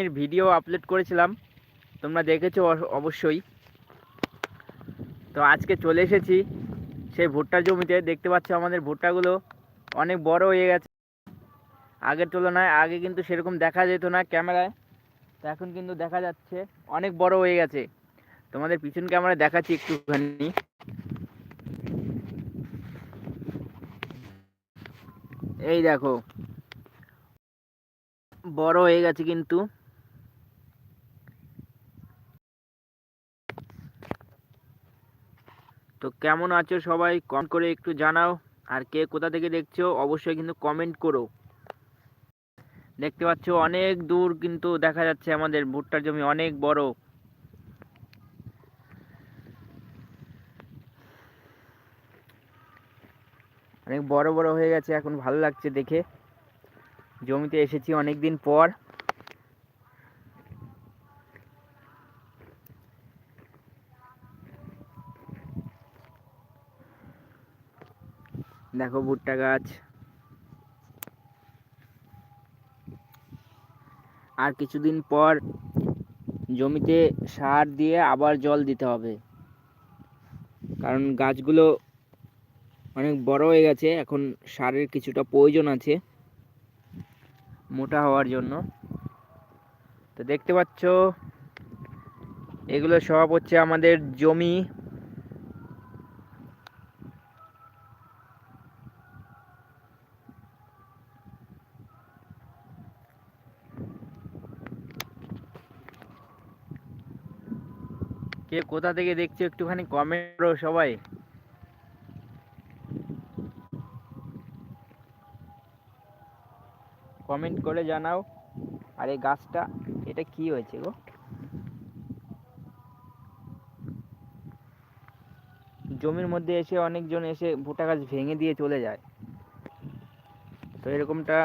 এর video upload করেছিলাম। তোমরা দেখেছ অবশ্যই। তো আজকে চলে এসেছি সেই ভুট্টার জমিতে। দেখতে পাচ্ছ আমাদের ভুট্টাগুলো অনেক বড় হয়ে গেছে। আগের তুলনায় আগে কিন্তু সেরকম দেখা যেত না ক্যামেরায়। তো এখন কিন্তু দেখা যাচ্ছে অনেক বড় হয়ে গেছে। তোমাদের পিছন ক্যামেরায় দেখাচ্ছি একটুখানি। এই দেখো, বড় হয়ে গেছে কিন্তু। তো কেমন আছো সবাই? কমেন্ট করে একটু জানাও। আর কে কোথা থেকে দেখছ, অবশ্যই কিন্তু কমেন্ট করো। দেখতে পাচ্ছ অনেক দূর কিন্তু দেখা যাচ্ছে আমাদের ভুট্টার জমি অনেক বড়। অনেক বড় বড় হয়ে গেছে, এখন ভালো লাগছে দেখে। জমিতে এসেছি অনেক দিন পর। দেখো ভুট্টা গাছ। আর কিছুদিন পর জমিতে সার দিয়ে আবার জল দিতে হবে। কারণ গাছগুলো অনেক বড় হয়ে গেছে, এখন সারের কিছুটা প্রয়োজন আছে মোটা হওয়ার জন্য। তো দেখতে পাচ্ছ, এগুলো সব হচ্ছে আমাদের জমি। কে কোথা থেকে দেখছ একটুখানি কমেন্ট করো সবাই। কমেন্ট করে জানাও। আর এই গাছটা, এটা কি হয়েছে গো? জমির মধ্যে এসে অনেকজন এসে ভুট্টা গাছ ভেঙে দিয়ে চলে যায়। তো এরকমটা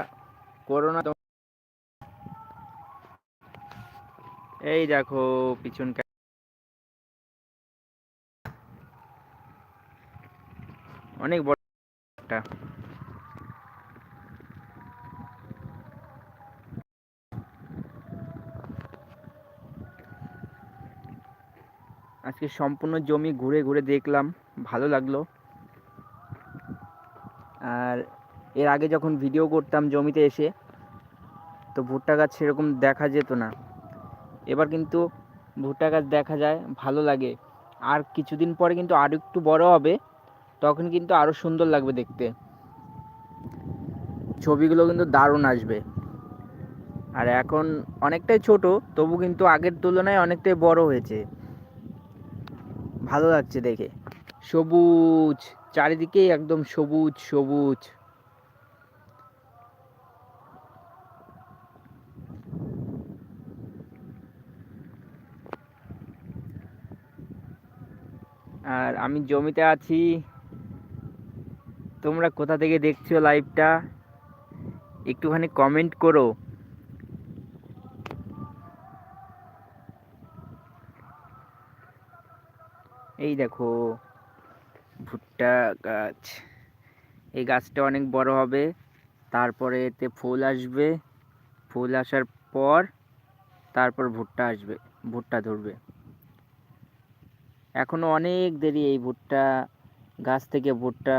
করোনা এই দেখো পিছন অনেক বড় একটা। আজকে সম্পূর্ণ জমি ঘুরে ঘুরে দেখলাম, ভালো লাগল। আর এর আগে যখন ভিডিও করতাম জমিতে এসে, তো ভুট্টা গাছ সেরকম দেখা যেত না। এবার কিন্তু ভুট্টা গাছ দেখা যায়, ভালো লাগে। আর কিছুদিন পরে কিন্তু আরও একটু বড় হবে। তখন কিন্তু আরও সুন্দর লাগবে দেখতে। ছবিগুলো কিন্তু দারুণ আসবে। আর এখন অনেকটাই ছোট, তবু কিন্তু আগের তুলনায় অনেকটাই বড় হয়েছে। ভালো লাগছে দেখে। সবুজ, চারিদিকেই একদম সবুজ সবুজ। আর আমি জমিতে আছি। তোমরা কোথা থেকে দেখছ লাইভটা একটুখানি কমেন্ট করো। এই দেখো, ভুট্টা গাছ। এই গাছটা অনেক বড় হবে, তারপরে এতে ফুল আসবে। ফুল আসার পর তারপর ভুট্টা আসবে, ভুট্টা ধরবে। এখনও অনেক দেরি এই ভুট্টা গাছ থেকে ভুট্টা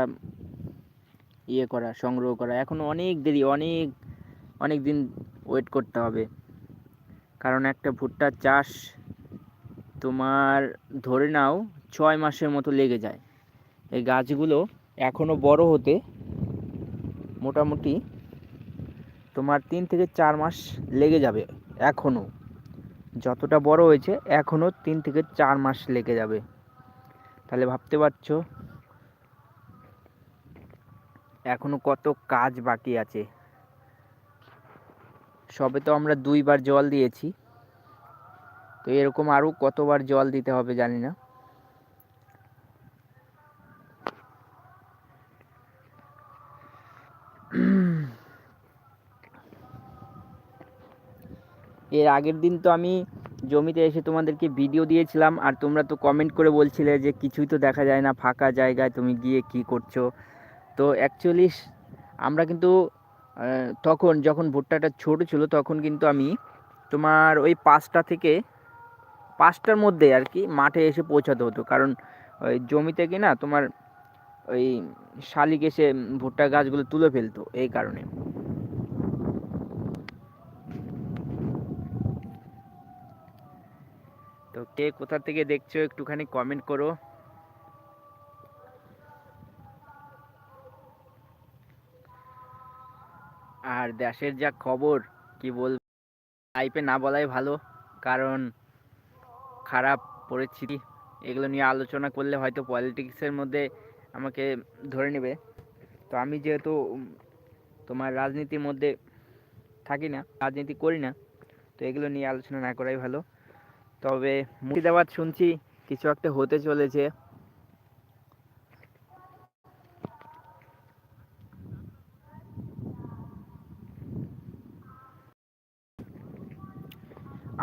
ইয়ে করা, সংগ্রহ করা। এখনও অনেক দেরি, অনেক অনেক দিন ওয়েট করতে হবে। কারণ একটা ভুট্টা চাষ তোমার ধরে নাও ছয় মাসের মতো লেগে যায়। এই গাছগুলো এখনও বড় হতে মোটামুটি তোমার তিন থেকে চার মাস লেগে যাবে এখনও। যতটা বড় হয়েছে এখনও তিন থেকে চার মাস লেগে যাবে। তাহলে ভাবতে পারছ এখনও কত কাজ বাকি আছে। সবে তো আমরা দুইবার জল দিয়েছি। তো এরকম আরও কতবার জল দিতে হবে জানি না। এর আগের দিন তো আমি জমিতে এসে তোমাদেরকে ভিডিও দিয়েছিলাম, আর তোমরা তো কমেন্ট করে বলছিলে যে কিছুই তো দেখা যায় না, ফাঁকা জায়গায় তুমি গিয়ে কি করছ। তো অ্যাকচুয়ালি আমরা কিন্তু তখন যখন ভুট্টাটা ছোট ছিল তখন কিন্তু আমি তোমার ওই পাঁচটা থেকে পাঁচটার মধ্যে আর কি মাঠে এসে পৌঁছাতে হতো। কারণ ওই জমিতে কি না তোমার ওই শালিক এসে ভুট্টা গাছগুলো তুলে ফেলতো এই কারণে। তো কে কোথা থেকে দেখছ একটুখানি কমেন্ট করো। আর দেশের যা খবর, কি বল লাইফে না বলাই ভালো, কারণ খারাপ পরিস্থিতি, এগুলো নিয়ে আলোচনা করলে হয়তো পলিটিক্সের মধ্যে আমাকে ধরে নেবে। তো আমি যেহেতু তোমার রাজনীতির মধ্যে থাকি না, রাজনীতি করি না, তো এগুলো নিয়ে আলোচনা না করাই ভালো। তবে মুর্শিদাবাদ শুনছি কিছু একটা হতে চলেছে।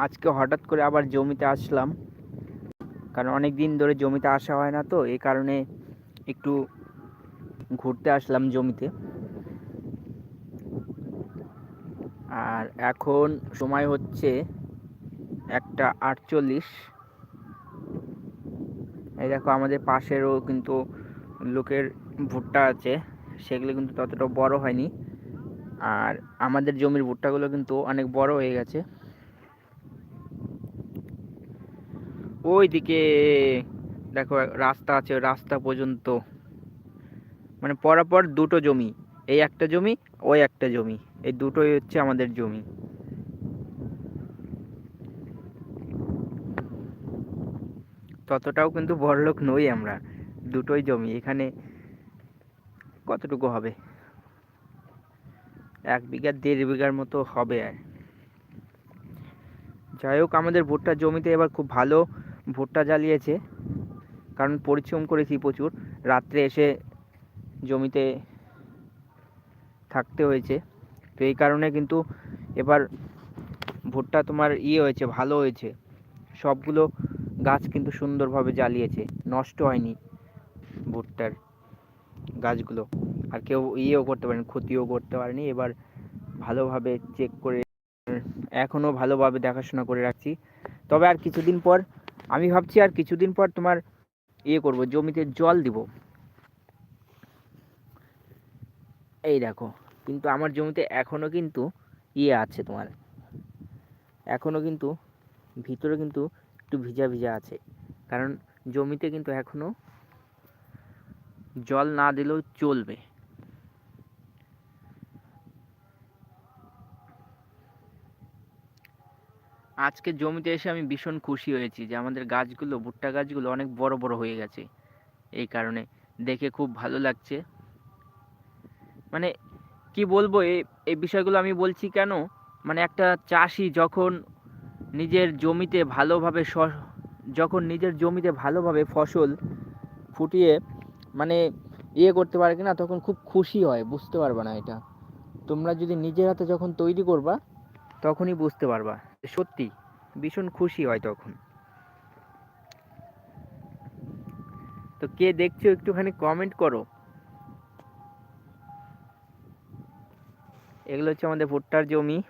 আজকে হঠাৎ করে আবার জমিতে আসলাম। কারণ অনেক দিন ধরে জমিতে আসা হয় না তো, এই কারণে একটু ঘুরতে আসলাম জমিতে। আর এখন সময় হচ্ছে একটা আটচল্লিশ। এই দেখো আমাদের পাশেরও কিন্তু লোকের ভুট্টা আছে, সেগুলো কিন্তু ততটা বড় হয়নি। আর আমাদের জমির ভুট্টাগুলো কিন্তু অনেক বড় হয়ে গেছে। ওইদিকে, দেখো, রাস্তা আছে রাস্তা পর্যন্ত। মানে পরপর দুটো জমি, এই একটা জমি, ওই একটা জমি, এই দুটোই হচ্ছে আমাদের জমি। ততটাও কিন্তু বড়লোক নই আমরা, দুটোই জমি, এখানে কতটুকু হবে? এক বিঘা, দেড় বিঘার মতো হবে আর। যাই হোক, আমাদের ভুট্টা জমিতে এবার খুব ভালো ভুট্টা জ্বালিয়েছে। কারণ পরিশ্রম করেছি প্রচুর। রাত্রে এসে জমিতে থাকতে হয়েছে। তো এই কারণে কিন্তু এবার ভুট্টা তোমার ইয়ে হয়েছে, ভালো হয়েছে। সবগুলো গাছ কিন্তু সুন্দরভাবে জ্বালিয়েছে। নষ্ট হয়নি ভুট্টার গাছগুলো। আর কেউ ইয়েও করতে পারেনি, ক্ষতিও করতে পারেনি। এবার ভালোভাবে চেক করে, এখনও ভালোভাবে দেখাশোনা করে রাখছি। তবে আর কিছুদিন পর আমি ভাবছি আর কিছুদিন পর তোমার ইয়ে করব, জমিতে জল দিব। এই দেখো, কিন্তু আমার জমিতে এখনও কিন্তু ইয়ে আছে তোমার। এখনও কিন্তু ভিতরে কিন্তু একটু ভিজা ভিজা আছে। কারণ জমিতে কিন্তু এখনও জল না দিলেও চলবে। আজকে জমিতে এসে আমি ভীষণ খুশি হয়েছি যে আমাদের গাছগুলো, ভুট্টা গাছগুলো অনেক বড় বড় হয়ে গেছে। এই কারণে দেখে খুব ভালো লাগছে। মানে কি বলব এই এই বিষয়গুলো আমি বলছি কেন? মানে একটা চাষি যখন নিজের জমিতে ভালোভাবে যখন নিজের জমিতে ভালোভাবে ফসল ফুটিয়ে মানে ইয়ে করতে পারে কিনা, তখন খুব খুশি হয়, বুঝতে পারবা না এটা। তোমরা যদি নিজের হাতে যখন তৈরি করবা, তখনই বুঝতে পারবা। সত্যি, ভীষণ খুশি হয় তখন। তো কে দেখছ একটুখানি কমেন্ট করো। এগুলো হচ্ছে আমাদের ভুট্টার জমি।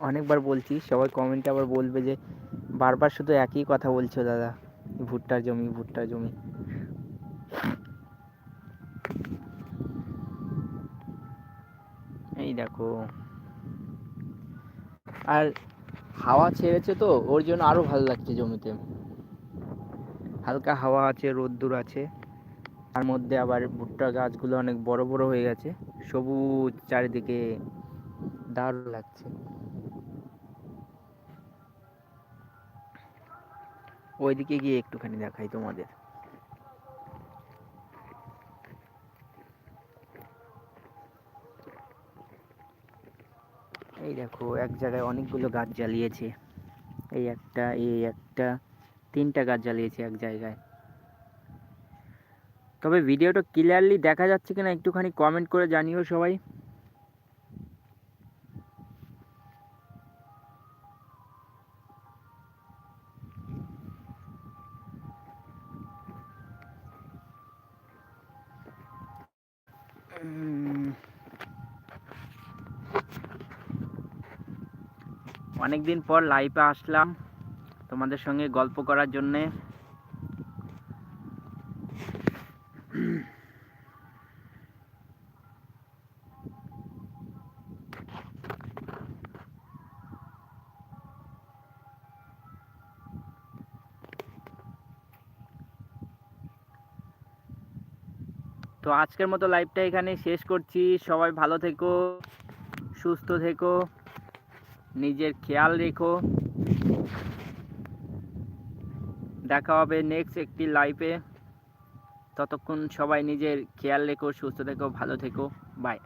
অনেকবার বলছি, সবাই কমেন্টে আবার বলবে যে, বারবার শুধু একই কথা বলছো দাদা, ভুট্টার জমি ভুট্টার জমি। এই দেখো। আর হাওয়া ছেড়েছে তো, ওর জন্য আরও ভালো লাগছে জমিতে। হালকা হাওয়া আছে, রোদ্দুর আছে। তার মধ্যে আবার ভুট্টা গাছগুলো অনেক বড় বড় হয়ে গেছে। সবুজ চারিদিকে দারুণ লাগছে। ওইদিকে গিয়ে একটুখানি দেখাই তোমাদের। এই দেখো এক জায়গায় অনেকগুলো গাছ জ্বালিয়েছে। এই একটা এই একটা তিনটা গাছ জ্বালিয়েছে এক জায়গায়। তবে ভিডিওটা ক্লিয়ারলি দেখা যাচ্ছে কিনা একটুখানি কমেন্ট করে জানিও সবাই। উম, অনেক দিন পর লাইভে আসলাম তোমাদের সঙ্গে গল্প করার জন্যে। তো আজকের মতো লাইভটা এখানে শেষ করছি। সবাই ভালো থেকো, সুস্থ থেকো। নিজের খেয়াল রেখো। দেখা হবে নেক্সট একটি লাইফে ততক্ষণ সবাই নিজের খেয়াল রেখো, সুস্থ থেকো, ভালো থেকো। বাই